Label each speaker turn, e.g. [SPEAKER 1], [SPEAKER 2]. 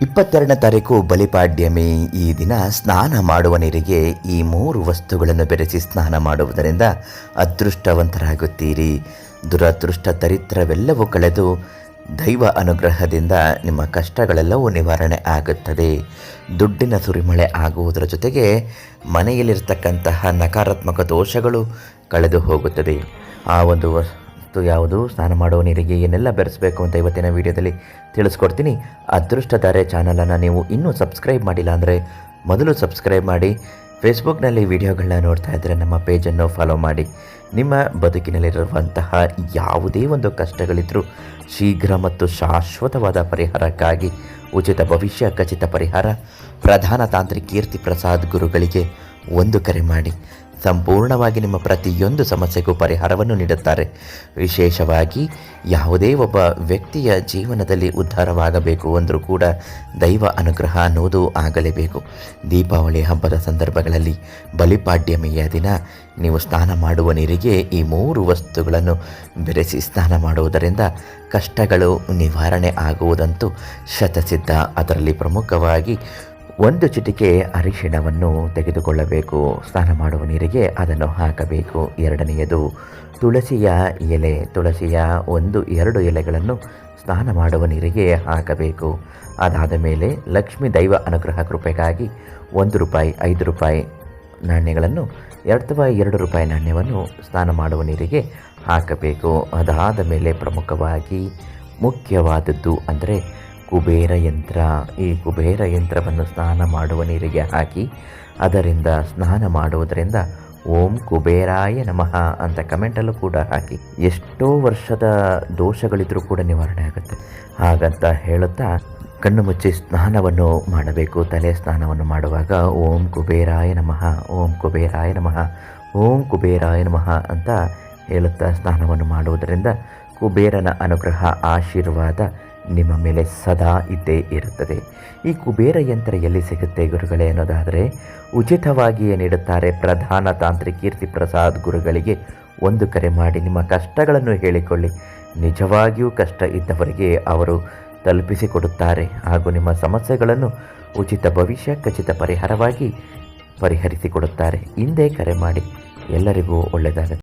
[SPEAKER 1] ಇಪ್ಪತ್ತೆರಡನೇ ತಾರೀಕು ಬಲಿಪಾಡ್ಯಮಿ ಈ ದಿನ ಸ್ನಾನ ಮಾಡುವ ನೀರಿಗೆ ಈ ಮೂರು ವಸ್ತುಗಳನ್ನು ಬೆರೆಸಿ ಸ್ನಾನ ಮಾಡುವುದರಿಂದ ಅದೃಷ್ಟವಂತರಾಗುತ್ತೀರಿ. ದುರದೃಷ್ಟ ದರಿದ್ರವೆಲ್ಲವೂ ಕಳೆದು ದೈವ ಅನುಗ್ರಹದಿಂದ ನಿಮ್ಮ ಕಷ್ಟಗಳೆಲ್ಲವೂ ನಿವಾರಣೆ ಆಗುತ್ತದೆ ದುಡ್ಡಿನ ಸುರಿಮಳೆ ಆಗುವುದರ ಜೊತೆಗೆ ಮನೆಯಲ್ಲಿರ್ತಕ್ಕಂತಹ ನಕಾರಾತ್ಮಕ ದೋಷಗಳು ಕಳೆದು ಹೋಗುತ್ತದೆ ಆ ಒಂದು ವಸ್ತು ಯಾವುದು? ಸ್ನಾನ ಮಾಡುವ ನೀರಿಗೆ ಏನೆಲ್ಲ ಬೆರೆಸಬೇಕು ಅಂತ ಇವತ್ತಿನ ವಿಡಿಯೋದಲ್ಲಿ ತಿಳಿಸ್ಕೊಡ್ತೀನಿ. ಅದೃಷ್ಟಧಾರೆ ಚಾನಲನ್ನು ನೀವು ಇನ್ನೂ ಸಬ್ಸ್ಕ್ರೈಬ್ ಮಾಡಿಲ್ಲ ಅಂದರೆ ಮೊದಲು ಸಬ್ಸ್ಕ್ರೈಬ್ ಮಾಡಿ. ಫೇಸ್ಬುಕ್ನಲ್ಲಿ ವಿಡಿಯೋಗಳನ್ನ ನೋಡ್ತಾ ಇದ್ದರೆ ನಮ್ಮ ಪೇಜನ್ನು ಫಾಲೋ ಮಾಡಿ. ನಿಮ್ಮ ಬದುಕಿನಲ್ಲಿರುವಂತಹ ಯಾವುದೇ ಒಂದು ಕಷ್ಟಗಳಿದ್ದರೂ ಶೀಘ್ರ ಮತ್ತು ಶಾಶ್ವತವಾದ ಪರಿಹಾರಕ್ಕಾಗಿ ಉಚಿತ ಭವಿಷ್ಯ, ಖಚಿತ ಪರಿಹಾರ, ಪ್ರಧಾನ ತಾಂತ್ರಿಕ ಕೀರ್ತಿ ಪ್ರಸಾದ್ ಗುರುಗಳಿಗೆ ಒಂದು ಕರೆ ಮಾಡಿ. ಸಂಪೂರ್ಣವಾಗಿ ನಿಮ್ಮ ಪ್ರತಿಯೊಂದು ಸಮಸ್ಯೆಗೂ ಪರಿಹಾರವನ್ನು ನೀಡುತ್ತಾರೆ. ವಿಶೇಷವಾಗಿ ಯಾವುದೇ ಒಬ್ಬ ವ್ಯಕ್ತಿಯ ಜೀವನದಲ್ಲಿ ಉದ್ಧಾರವಾಗಬೇಕು ಅಂದರೂ ಕೂಡ ದೈವ ಅನುಗ್ರಹ ಅನ್ನೋದು ಆಗಲೇಬೇಕು. ದೀಪಾವಳಿ ಹಬ್ಬದ ಸಂದರ್ಭಗಳಲ್ಲಿ ಬಲಿಪಾಡ್ಯಮಿಯ ದಿನ, ನೀವು ಸ್ನಾನ ಮಾಡುವ ನೀರಿಗೆ ಈ ಮೂರು ವಸ್ತುಗಳನ್ನು ಬೆರೆಸಿ ಸ್ನಾನ ಮಾಡುವುದರಿಂದ ಕಷ್ಟಗಳು ನಿವಾರಣೆ ಆಗುವುದಂತೂ ಶತಸಿದ್ಧ. ಅದರಲ್ಲಿ ಪ್ರಮುಖವಾಗಿ ಒಂದು ಚಿಟಿಕೆ ಅರಿಶಿಣವನ್ನು ತೆಗೆದುಕೊಳ್ಳಬೇಕು. ಸ್ನಾನ ಮಾಡುವ ನೀರಿಗೆ ಅದನ್ನು ಹಾಕಬೇಕು. ಎರಡನೆಯದು ತುಳಸಿಯ ಎಲೆ. ತುಳಸಿಯ ಒಂದು, ಎರಡು ಎಲೆಗಳನ್ನು ಸ್ನಾನ ಮಾಡುವ ನೀರಿಗೆ ಹಾಕಬೇಕು. ಅದಾದ ಮೇಲೆ ಲಕ್ಷ್ಮೀ ದೈವ ಅನುಗ್ರಹ ಕೃಪೆಗಾಗಿ ಒಂದು ರೂಪಾಯಿ, ಐದು ರೂಪಾಯಿ ನಾಣ್ಯಗಳನ್ನು ಅಥವಾ ಎರಡು ರೂಪಾಯಿ ನಾಣ್ಯವನ್ನು ಸ್ನಾನ ಮಾಡುವ ನೀರಿಗೆ ಹಾಕಬೇಕು. ಅದಾದ ಮೇಲೆ ಪ್ರಮುಖವಾಗಿ ಮುಖ್ಯವಾದದ್ದು ಅಂದರೆ ಕುಬೇರ ಯಂತ್ರ. ಈ ಕುಬೇರ ಯಂತ್ರವನ್ನು ಸ್ನಾನ ಮಾಡುವ ನೀರಿಗೆ ಹಾಕಿ, ಅದರಿಂದ ಸ್ನಾನ ಮಾಡುವುದರಿಂದ ಓಂ ಕುಬೇರಾಯ ನಮಃ ಅಂತ ಕಮೆಂಟಲ್ಲೂ ಕೂಡ ಹಾಕಿ. ಎಷ್ಟೋ ವರ್ಷದ ದೋಷಗಳಿದ್ರೂ ಕೂಡ ನಿವಾರಣೆ ಆಗುತ್ತೆ. ಹಾಗಂತ ಹೇಳುತ್ತಾ ಕಣ್ಣು ಮುಚ್ಚಿ ಸ್ನಾನವನ್ನು ಮಾಡಬೇಕು. ತಲೆ ಸ್ನಾನವನ್ನು ಮಾಡುವಾಗ ಓಂ ಕುಬೇರಾಯ ನಮಃ, ಓಂ ಕುಬೇರಾಯ ನಮಃ, ಓಂ ಕುಬೇರಾಯ ನಮಃ ಅಂತ ಹೇಳುತ್ತಾ ಸ್ನಾನವನ್ನು ಮಾಡುವುದರಿಂದ ಕುಬೇರನ ಅನುಗ್ರಹ, ಆಶೀರ್ವಾದ ನಿಮ್ಮ ಮೇಲೆ ಸದಾ ಇದ್ದೇ ಇರುತ್ತದೆ. ಈ ಕುಬೇರ ಯಂತ್ರ ಎಲ್ಲಿ ಸಿಗುತ್ತೆ ಗುರುಗಳೇ ಅನ್ನೋದಾದರೆ, ಉಚಿತವಾಗಿಯೇ ನೀಡುತ್ತಾರೆ ಪ್ರಧಾನ ತಾಂತ್ರಿಕ ಕೀರ್ತಿ ಪ್ರಸಾದ್ ಗುರುಗಳಿಗೆ. ಒಂದು ಕರೆ ಮಾಡಿ ನಿಮ್ಮ ಕಷ್ಟಗಳನ್ನು ಹೇಳಿಕೊಳ್ಳಿ. ನಿಜವಾಗಿಯೂ ಕಷ್ಟ ಇದ್ದವರಿಗೆ ಅವರು ತಲುಪಿಸಿಕೊಡುತ್ತಾರೆ ಹಾಗೂ ನಿಮ್ಮ ಸಮಸ್ಯೆಗಳನ್ನು ಉಚಿತ ಭವಿಷ್ಯ, ಖಚಿತ ಪರಿಹಾರವಾಗಿ ಪರಿಹರಿಸಿಕೊಡುತ್ತಾರೆ. ಹಿಂದೆ ಕರೆ ಮಾಡಿ. ಎಲ್ಲರಿಗೂ ಒಳ್ಳೆಯದಾಗುತ್ತೆ